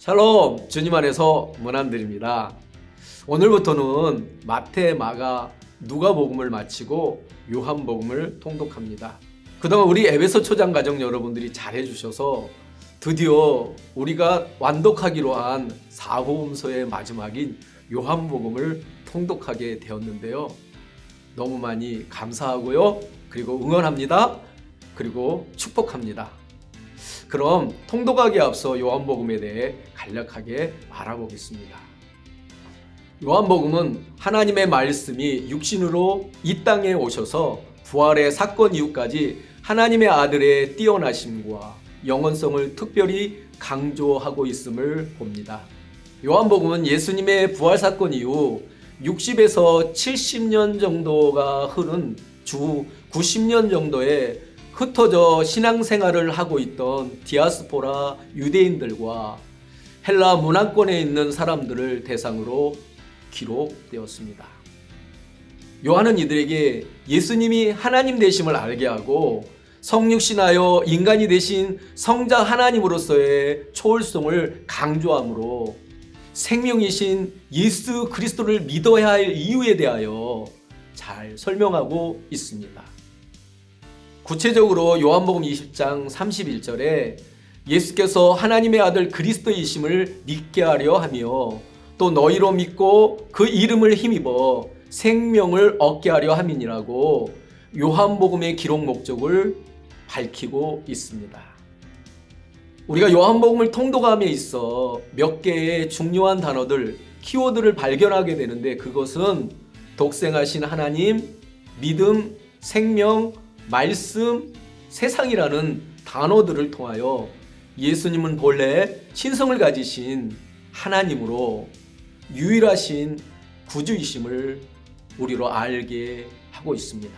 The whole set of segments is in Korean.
샬롬 주님 안에서 문안드립니다. 오늘부터는 마태, 마가, 누가복음을 마치고 요한복음을 통독합니다. 그동안 우리 에베소 초장 가정 여러분들이 잘해 주셔서 드디어 우리가 완독하기로 한 사복음서의 마지막인 요한복음을 통독하게 되었는데요. 너무 많이 감사하고요. 그리고 응원합니다. 그리고 축복합니다. 그럼 통독하기에 앞서 요한복음에 대해 간략하게 알아보겠습니다. 요한복음은 하나님의 말씀이 육신으로 이 땅에 오셔서 부활의 사건 이후까지 하나님의 아들의 뛰어나심과 영원성을 특별히 강조하고 있음을 봅니다. 요한복음은 예수님의 부활 사건 이후 60에서 70년 정도가 흐른 주 90년 정도의 흩어져 신앙생활을 하고 있던 디아스포라 유대인들과 헬라 문화권에 있는 사람들을 대상으로 기록되었습니다. 요한은 이들에게 예수님이 하나님 되심을 알게 하고 성육신하여 인간이 되신 성자 하나님으로서의 초월성을 강조하므로 생명이신 예수 그리스도를 믿어야 할 이유에 대하여 잘 설명하고 있습니다. 구체적으로 요한복음 20장 31절에 예수께서 하나님의 아들 그리스도이심을 믿게 하려 하며 또 너희로 믿고 그 이름을 힘입어 생명을 얻게 하려 함이니라고 요한복음의 기록 목적을 밝히고 있습니다. 우리가 요한복음을 통독함에 있어 몇 개의 중요한 단어들, 키워드를 발견하게 되는데 그것은 독생하신 하나님, 믿음, 생명, 말씀, 세상이라는 단어들을 통하여 예수님은 본래 신성을 가지신 하나님으로 유일하신 구주이심을 우리로 알게 하고 있습니다.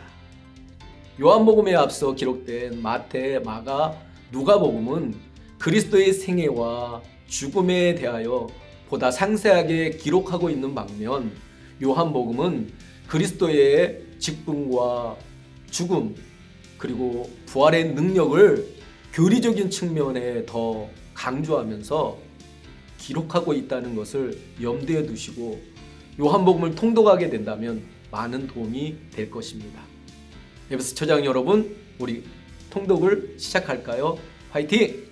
요한복음에 앞서 기록된 마태, 마가, 누가복음은 그리스도의 생애와 죽음에 대하여 보다 상세하게 기록하고 있는 반면 요한복음은 그리스도의 직분과 죽음 그리고 부활의 능력을 교리적인 측면에 더 강조하면서 기록하고 있다는 것을 염두에 두시고 요한복음을 통독하게 된다면 많은 도움이 될 것입니다. 에베스 처장 여러분, 우리 통독을 시작할까요? 화이팅!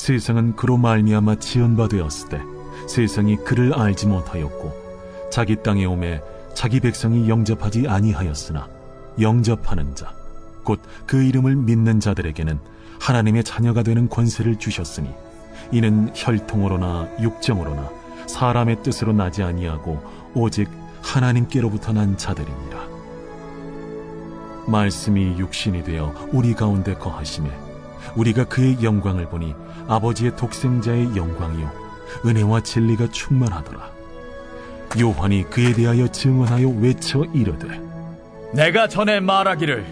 세상은 그로 말미암아 되었을 때 세상이 그를 알지 못하였고 자기 땅에 오매 자기 백성이 영접하지 아니하였으나 영접하는 자 곧 그 이름을 믿는 자들에게는 하나님의 자녀가 되는 권세를 주셨으니 이는 혈통으로나 육정으로나 사람의 뜻으로 나지 아니하고 오직 하나님께로부터 난 자들이니라 말씀이 육신이 되어 우리 가운데 거하심에 우리가 그의 영광을 보니 아버지의 독생자의 영광이요 은혜와 진리가 충만하더라. 요한이 그에 대하여 증언하여 외쳐 이르되 내가 전에 말하기를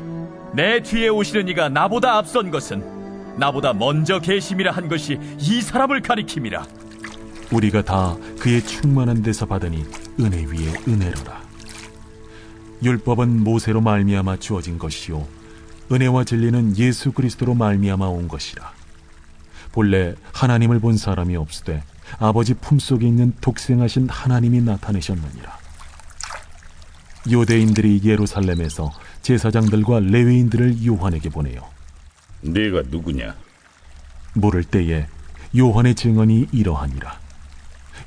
내 뒤에 오시는 이가 나보다 앞선 것은 나보다 먼저 계심이라 한 것이 이 사람을 가리킴이라 우리가 다 그의 충만한 데서 받으니 은혜 위에 은혜로라. 율법은 모세로 말미암아 주어진 것이요 은혜와 진리는 예수 그리스도로 말미암아 온 것이라. 본래 하나님을 본 사람이 없으되 아버지 품속에 있는 독생하신 하나님이 나타내셨느니라. 유대인들이 예루살렘에서 제사장들과 레위인들을 요한에게 보내요. 네가 누구냐? 물을 때에 요한의 증언이 이러하니라.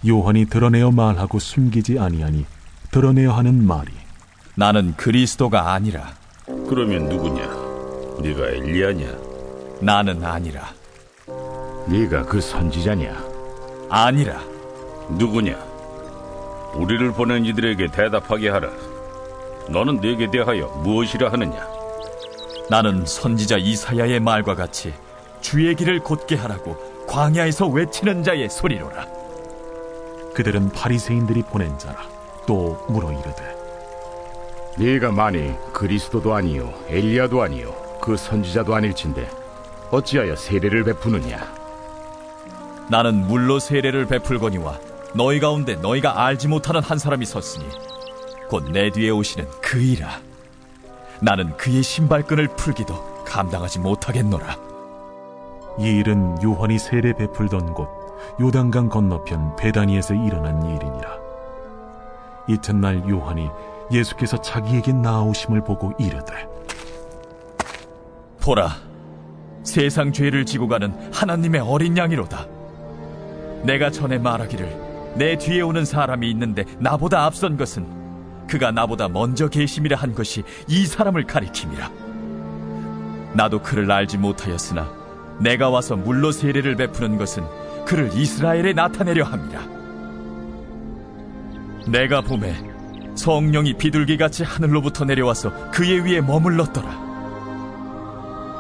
요한이 드러내어 말하고 숨기지 아니하니 드러내어 하는 말이 나는 그리스도가 아니라 그러면 누구냐? 네가 엘리야냐? 나는 아니라 네가 그 선지자냐? 아니라 누구냐? 우리를 보낸 이들에게 대답하게 하라. 너는 내게 대하여 무엇이라 하느냐? 나는 선지자 이사야의 말과 같이 주의 길을 곧게 하라고 광야에서 외치는 자의 소리로라. 그들은 바리새인들이 보낸 자라 또 물어 이르되 네가 만일 그리스도도 아니요 엘리야도 아니요 그 선지자도 아닐진데 어찌하여 세례를 베푸느냐 나는 물로 세례를 베풀거니와 너희 가운데 너희가 알지 못하는 한 사람이 섰으니 곧 내 뒤에 오시는 그이라. 나는 그의 신발끈을 풀기도 감당하지 못하겠노라. 이 일은 요한이 세례 베풀던 곳 요단강 건너편 베다니에서 일어난 일이니라. 이튿날 요한이 예수께서 자기에게 나오심을 보고 이르되 보라, 세상 죄를 지고 가는 하나님의 어린 양이로다. 내가 전에 말하기를 내 뒤에 오는 사람이 있는데 나보다 앞선 것은 그가 나보다 먼저 계심이라 한 것이 이 사람을 가리킴이라. 나도 그를 알지 못하였으나 내가 와서 물로 세례를 베푸는 것은 그를 이스라엘에 나타내려 함이라. 내가 봄에 성령이 비둘기같이 하늘로부터 내려와서 그의 위에 머물렀더라.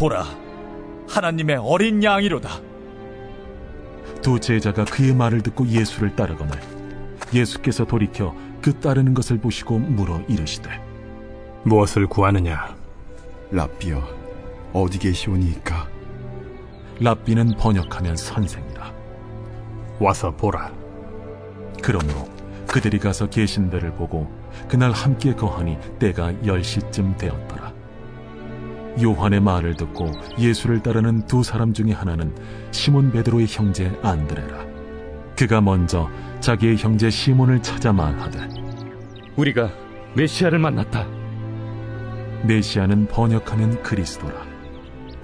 보라 하나님의 어린 양이로다 두 제자가 그의 말을 듣고 예수를 따르거늘 예수께서 돌이켜 그 따르는 것을 보시고 물어 이르시되 무엇을 구하느냐? 랍비여 어디 계시오니이까 랍비는 번역하면 선생이라 와서 보라. 그러므로 그들이 가서 계신 데를 보고 그날 함께 거하니 때가 열 시쯤 되었더라 요한의 말을 듣고 예수를 따르는 두 사람 중에 하나는 시몬 베드로의 형제 안드레라 그가 먼저 자기의 형제 시몬을 찾아 말하되 우리가 메시아를 만났다. 메시아는 번역하면 그리스도라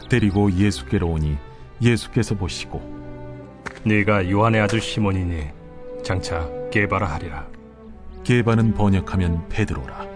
데리고 예수께로 오니 예수께서 보시고 네가 요한의 아들 시몬이니 장차 게바라 하리라. 게바는 번역하면 베드로라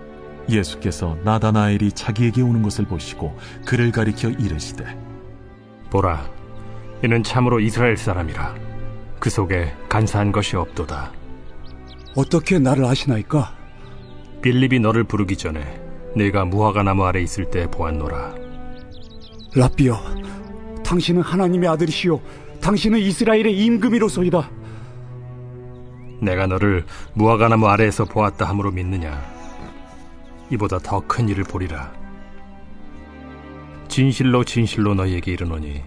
예수께서 나다나엘이 자기에게 오는 것을 보시고 그를 가리켜 이르시되 보라. 이는 참으로 이스라엘 사람이라. 그 속에 간사한 것이 없도다. 어떻게 나를 아시나이까? 빌립이 너를 부르기 전에 네가 무화과 나무 아래 있을 때 보았노라. 랍비여, 당신은 하나님의 아들이시요, 당신은 이스라엘의 임금이로소이다. 내가 너를 무화과 나무 아래에서 보았다 함으로 믿느냐? 이보다 더 큰 일을 보리라. 진실로 진실로 너희에게 이르노니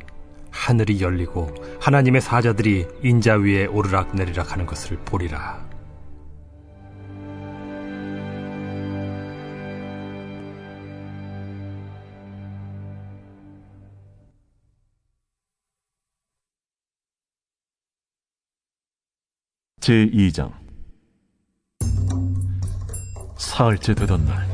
하늘이 열리고 하나님의 사자들이 인자 위에 오르락 내리락 하는 것을 보리라. 제2장 사흘째 되던 날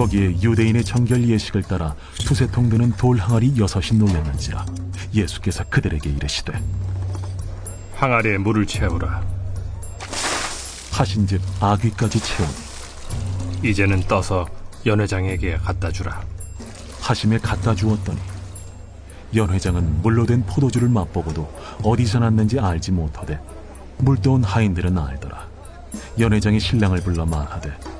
거기에 유대인의 정결 예식을 따라 두세 통 드는 돌 항아리 여섯이 놓였는지라 예수께서 그들에게 이르시되 항아리에 물을 채우라. 하신즉 아귀까지 채우니 이제는 떠서 연회장에게 갖다 주라. 하심에 갖다 주었더니 연회장은 물로 된 포도주를 맛보고도 어디서 났는지 알지 못하되 물떠온 하인들은 알더라 연회장이 신랑을 불러 말하되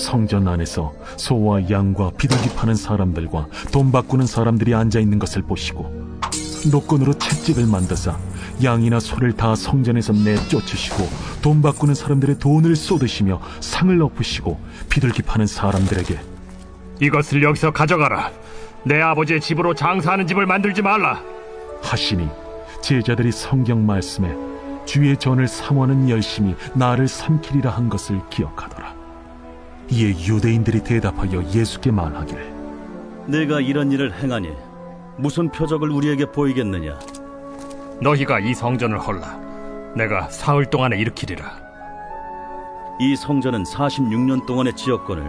성전 안에서 소와 양과 비둘기 파는 사람들과 돈 바꾸는 사람들이 앉아 있는 것을 보시고 노건으로 채찍을 만드사 양이나 소를 다 성전에서 내쫓으시고 돈 바꾸는 사람들의 돈을 쏟으시며 상을 엎으시고 비둘기 파는 사람들에게 이것을 여기서 가져가라. 내 아버지의 집으로 장사하는 집을 만들지 말라. 하시니 제자들이 성경 말씀에 주의 전을 삼원은 열심히 나를 삼키리라 한 것을 기억하더라. 이에 유대인들이 대답하여 예수께 말하기를 내가 이런 일을 행하니 무슨 표적을 우리에게 보이겠느냐? 너희가 이 성전을 헐라. 내가 사흘 동안에 일으키리라. 이 성전은 46년 동안의 지역권을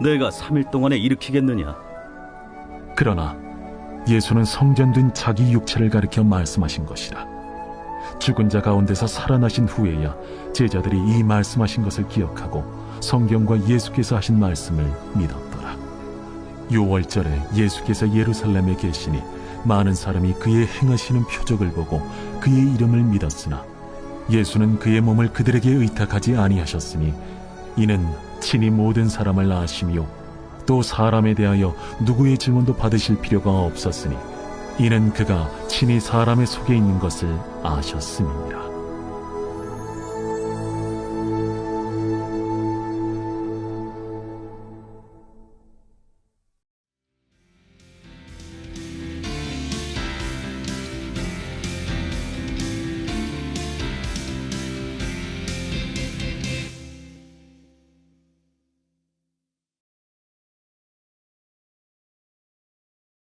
내가 3일 동안에 일으키겠느냐? 그러나 예수는 성전된 자기 육체를 가리켜 말씀하신 것이라. 죽은 자 가운데서 살아나신 후에야 제자들이 이 말씀하신 것을 기억하고 성경과 예수께서 하신 말씀을 믿었더라. 유월절에 예수께서 예루살렘에 계시니 많은 사람이 그의 행하시는 표적을 보고 그의 이름을 믿었으나 예수는 그의 몸을 그들에게 의탁하지 아니하셨으니 이는 친히 모든 사람을 아시며 또 사람에 대하여 누구의 증언도 받으실 필요가 없었으니 이는 그가 친히 사람의 속에 있는 것을 아셨음이니라.